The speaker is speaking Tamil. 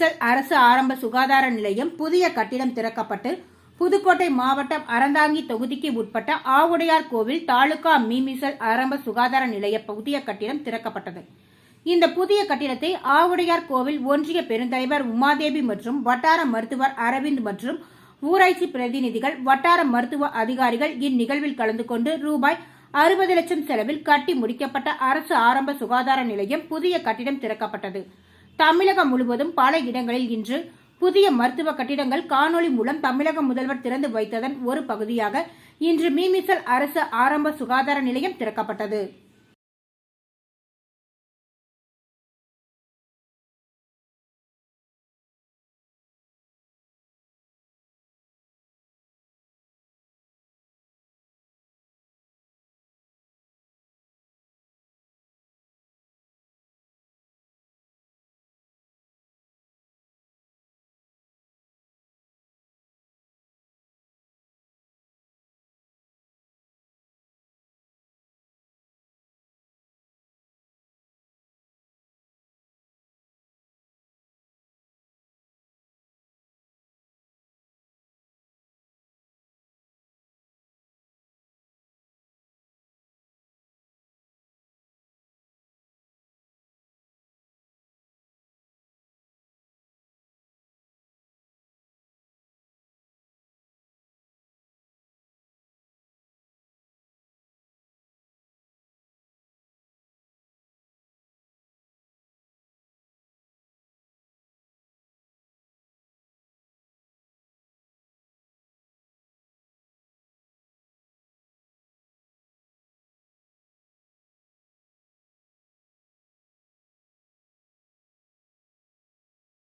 மீமிசல் அரசு ஆரம்ப சுகாதார நிலையம் புதிய கட்டிடம் திறக்கப்பட்டு புதுக்கோட்டை மாவட்டம் அறந்தாங்கி தொகுதிக்கு உட்பட்ட ஆவுடையார் கோவில் தாலுகா மீமிசல் ஆரம்ப சுகாதார நிலைய புதிய கட்டிடம் திறக்கப்பட்டது. இந்த புதிய கட்டிடத்தை ஆவுடையார் கோவில் ஒன்றிய பெருந்தலைவர் உமாதேவி மற்றும் வட்டார மருத்துவர் அரவிந்த் மற்றும் ஊராட்சி பிரதிநிதிகள் வட்டார மருத்துவ அதிகாரிகள் இந்நிகழ்வில் கலந்து கொண்டு ரூபாய் அறுபது லட்சம் செலவில் கட்டி முடிக்கப்பட்ட அரசு ஆரம்ப சுகாதார நிலையம் புதிய கட்டிடம் திறக்கப்பட்டது. தமிழகம் முழுவதும் பல இடங்களில் இன்று புதிய மருத்துவ கட்டிடங்கள் காணொலி மூலம் தமிழக முதல்வர் திறந்து வைத்ததன் ஒரு பகுதியாக இன்று மீமிசல் அரசு ஆரம்ப சுகாதார நிலையம் திறக்கப்பட்டது.